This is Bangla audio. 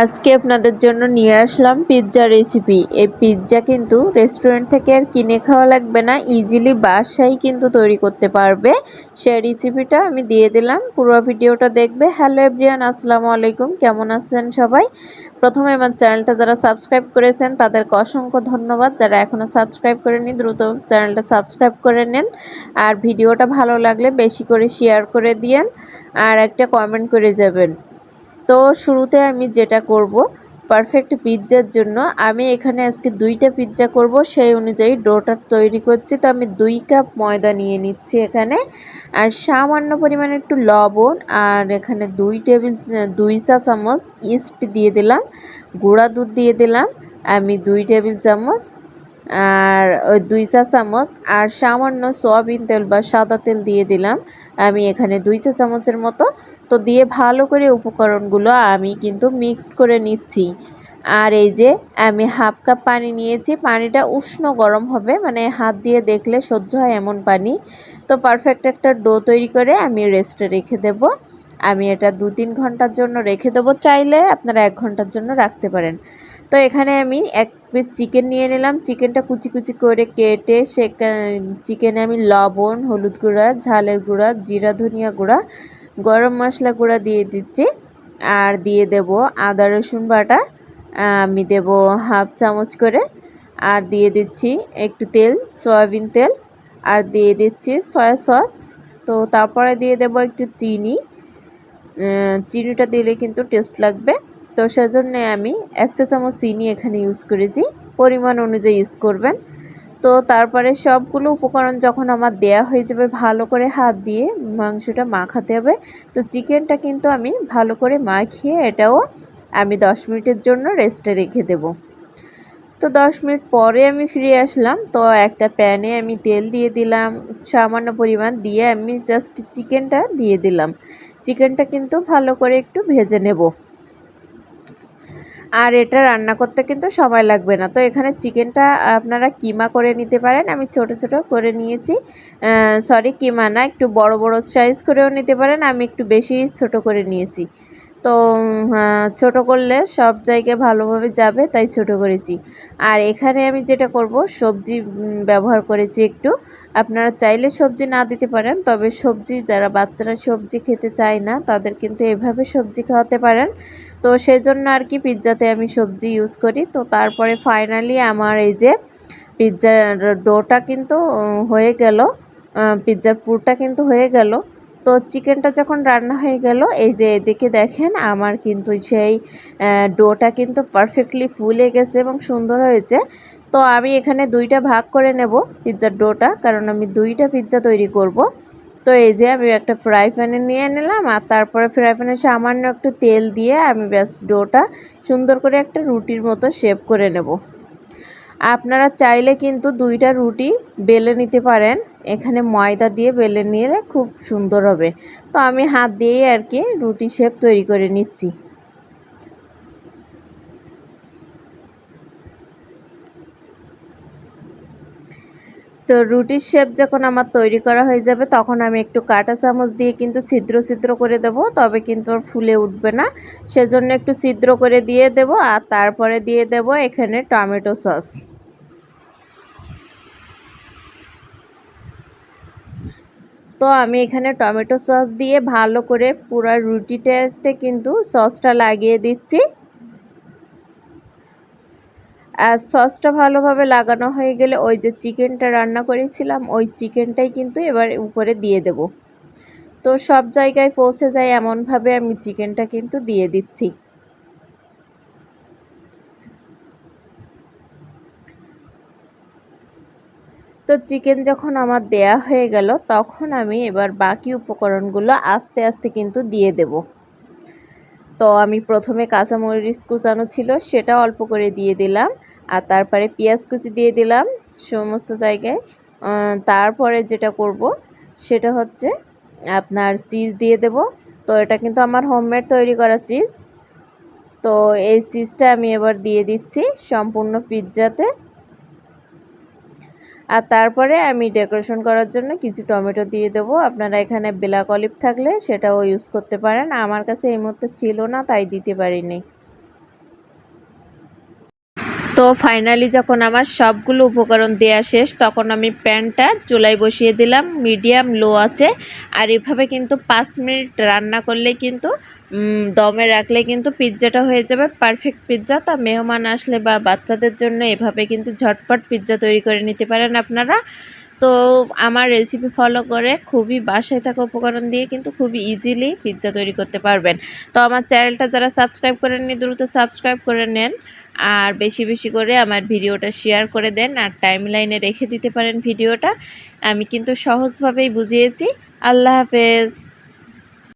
আজকে আপনাদের জন্য নিয়ে আসলাম পিৎজা রেসিপি এই পিৎজা কিন্তু রেস্টুরেন্ট থেকে আর কিনে খাওয়া লাগবে না ইজিলি বাসায় কিন্তু তৈরি করতে পারবে। সেই রেসিপিটা আমি দিয়ে দিলাম, পুরো ভিডিওটা দেখবে। হ্যালো এভরিয়ান আসসালামু আলাইকুম, কেমন আছেন সবাই? প্রথমে আমার চ্যানেলটা যারা সাবস্ক্রাইব করেছেন, তাদেরকে অসংখ্য ধন্যবাদ। যারা এখনও সাবস্ক্রাইব করেনি, দ্রুত চ্যানেলটা সাবস্ক্রাইব করে নেন। আর ভিডিওটা ভালো লাগলে বেশি করে শেয়ার করে দিয়েন। আর একটা কমেন্ট করে যাবেন। তো শুরুতে আমি যেটা করব পারফেক্ট পিৎজার জন্য, আমি এখানে আজকে দুইটা পিৎজা করব, সেই অনুযায়ী ডোটা তৈরি করছি। তো আমি দুই কাপ ময়দা নিয়ে নিচ্ছি এখানে, আর সামান্য পরিমাণে একটু লবণ, আর এখানে দুই টেবিল দুই চা চামচ ইস্ট দিয়ে দিলাম, গুঁড়া দুধ দিয়ে দিলাম, আমি দুই টেবিল চামচ আর ওই দুই চা চামচ আর সামান্য সয়াবিন তেল বা সাদা তেল দিয়ে দিলাম। আমি এখানে দুই চা চামচের মতো। তো দিয়ে ভালো করে উপকরণগুলো আমি কিন্তু মিক্সড করে নিচ্ছি। আর এই যে আমি হাফ কাপ পানি নিয়েছি। পানিটা উষ্ণ গরম হবে মানে হাত দিয়ে দেখলে সহ্য হয় এমন পানি। তো পারফেক্ট একটা ডো তৈরি করে আমি রেস্টে রেখে দেব। আমি এটা দু তিন ঘণ্টার জন্য রেখে দেবো। চাইলে আপনারা এক ঘণ্টার জন্য রাখতে পারেন। তো এখানে আমি এক পিস চিকেন নিয়ে নিলাম। চিকেনটা কুচি কুচি করে কেটে সে চিকেনে আমি লবণ, হলুদ গুঁড়া, ঝালের গুঁড়া, জিরা, ধনিয়া গুঁড়া, গরম মশলা গুঁড়া দিয়ে দিচ্ছি। আর দিয়ে দেব আদা, রসুন বাটা। আমি দেব হাফ চামচ করে। আর দিয়ে দিচ্ছি একটু তেল, সয়াবিন তেল। আর দিয়ে দিচ্ছি সয়া সস। তো তারপরে দিয়ে দেব একটু চিনি। চিনিটা দিলে কিন্তু টেস্ট লাগবে। তো সেজন্য আমি এক চা চামচ চিনি এখানে ইউজ করেছি। পরিমাণ অনুযায়ী ইউজ করবেন। তো তারপরে সবগুলো উপকরণ যখন আমার দেয়া হয়ে যাবে ভালো করে হাত দিয়ে মাংসটা মাখাতে হবে। তো চিকেনটা কিন্তু আমি ভালো করে মাখিয়ে এটাও আমি দশ মিনিটের জন্য রেস্টে রেখে দেব। তো দশ মিনিট পরে আমি ফিরে আসলাম। তো একটা প্যানে আমি তেল দিয়ে দিলাম। সামান্য পরিমাণ দিয়ে আমি জাস্ট চিকেনটা দিয়ে দিলাম। চিকেনটা কিন্তু ভালো করে একটু ভেজে নেব। আর এটা রান্না করতে কিন্তু সময় লাগবে না। তো এখানে চিকেনটা আপনারা কিমা করে নিতে পারেন। আমি ছোট ছোট করে নিয়েছি। সরি কিমা না, একটু বড় বড় সাইজ করেও নিতে পারেন। আমি একটু বেশি ছোট করে নিয়েছি। তো ছোট করলে সব জায়গায় ভালোভাবে যাবে, তাই ছোট করেছি। আর এখানে আমি যেটা করব, সবজি ব্যবহার করেছি একটু। আপনারা চাইলে সবজি না দিতে পারেন, তবে সবজি, যারা বাচ্চারা সবজি খেতে চায় না, তাদের কিন্তু এভাবে সবজি খাওয়াতে পারেন। তো সেই জন্য আর কি পিৎজাতে আমি সবজি ইউজ করি। তো তারপরে ফাইনালি আমার এই যে পিৎজার ডোটা কিন্তু হয়ে গেল পিৎজার পুরটা কিন্তু হয়ে গেল। তো চিকেনটা যখন রান্না হয়ে গেল, এই যে এদিকে দেখেন আমার কিন্তু সেই ডোটা কিন্তু পারফেক্টলি ফুলে গেছে এবং সুন্দর হয়েছে। তো আমি এখানে দুইটা ভাগ করে নেব পিৎজার ডোটা, কারণ আমি দুইটা পিৎজা তৈরি করব। তো এই যে আমি একটা ফ্রাই প্যানে নিয়ে নিলাম, আর তারপরে ফ্রাই প্যানে সামান্য একটু তেল দিয়ে আমি ব্যাস ডোটা সুন্দর করে একটা রুটির মতো শেপ করে নেব। আপনারা চাইলে কিন্তু দুইটা রুটি বেলে নিতে পারেন। এখানে ময়দা দিয়ে বেলে নিলে খুব সুন্দর হবে। তো আমি হাত দিয়েই আর কি রুটি শেপ তৈরি করে নিচ্ছি। তো রুটির শেপ যখন আমার তৈরি করা হয়ে যাবে, তখন আমি একটু কাটা চামচ দিয়ে কিন্তু ছিদ্র ছিদ্র করে দেব, তবে কিন্তু আর ফুলে উঠবে না। সেজন্য একটু ছিদ্র করে দিয়ে দেব আর তারপরে দিয়ে দেব এখানে টমেটো সস। তো আমি এখানে টমেটো সস দিয়ে ভালো করে পুরো রুটিটাতে কিন্তু সসটা লাগিয়ে দিচ্ছি। আর সসটা ভালোভাবে লাগানো হয়ে গেলে ওই যে চিকেনটা রান্না করেছিলাম, ওই চিকেনটাই কিন্তু এবার উপরে দিয়ে দেব। তো সব জায়গায় পৌঁছে যায় এমনভাবে আমি চিকেনটা কিন্তু দিয়ে দিচ্ছি। তো চিকেন যখন আমার দেয়া হয়ে গেল, তখন আমি এবার বাকি উপকরণগুলো আস্তে আস্তে কিন্তু দিয়ে দেব। তো আমি প্রথমে কাঁচামরিচ কুচানো ছিল, সেটা অল্প করে দিয়ে দিলাম, আর তারপরে পেঁয়াজ কুচি দিয়ে দিলাম সমস্ত জায়গায়। তারপরে যেটা করব, সেটা হচ্ছে আপনার চিজ দিয়ে দেব। তো এটা কিন্তু আমার হোমমেড তৈরি করা চিজ। তো এই চিজটা আমি এবার দিয়ে দিচ্ছি সম্পূর্ণ পিৎজাতে। আর তারপরে আমি ডেকোরেশন করার জন্য কিছু টমেটো দিয়ে দেব। আপনারা এখানে ব্ল্যাক অলিভ থাকলে সেটাও ইউজ করতে পারেন। আমার কাছে এই মুহূর্তে ছিল না, তাই দিতে পারিনি। তো ফাইনালি যখন আমার সবগুলো উপকরণ দেয়া শেষ, তখন আমি প্যানটা চুলায় বসিয়ে দিলাম মিডিয়াম লো আছে। আর এভাবে কিন্তু পাঁচ মিনিট রান্না করলে কিন্তু দমে রাখলে কিন্তু পিৎজাটা হয়ে যাবে। Perfect pizza. তা মেহমান আসলে বা বাচ্চাদের জন্য এভাবে কিন্তু ঝটপট পিৎজা তৈরি করে নিতে পারেন আপনারা। তো আমার রেসিপি ফলো করে খুবই বাসায় থাকা উপকরণ দিয়ে কিন্তু খুবই ইজিলি পিৎজা তৈরি করতে পারবেন। তো আমার চ্যানেলটা যারা সাবস্ক্রাইব করেননি, দ্রুত সাবস্ক্রাইব করে নেন। আর বেশি বেশি করে আমার ভিডিওটা শেয়ার করে দেন আর টাইম লাইনে রেখে দিতে পারেন ভিডিওটা। আমি কিন্তু সহজভাবেই বুঝিয়েছি। আল্লাহ হাফেজ।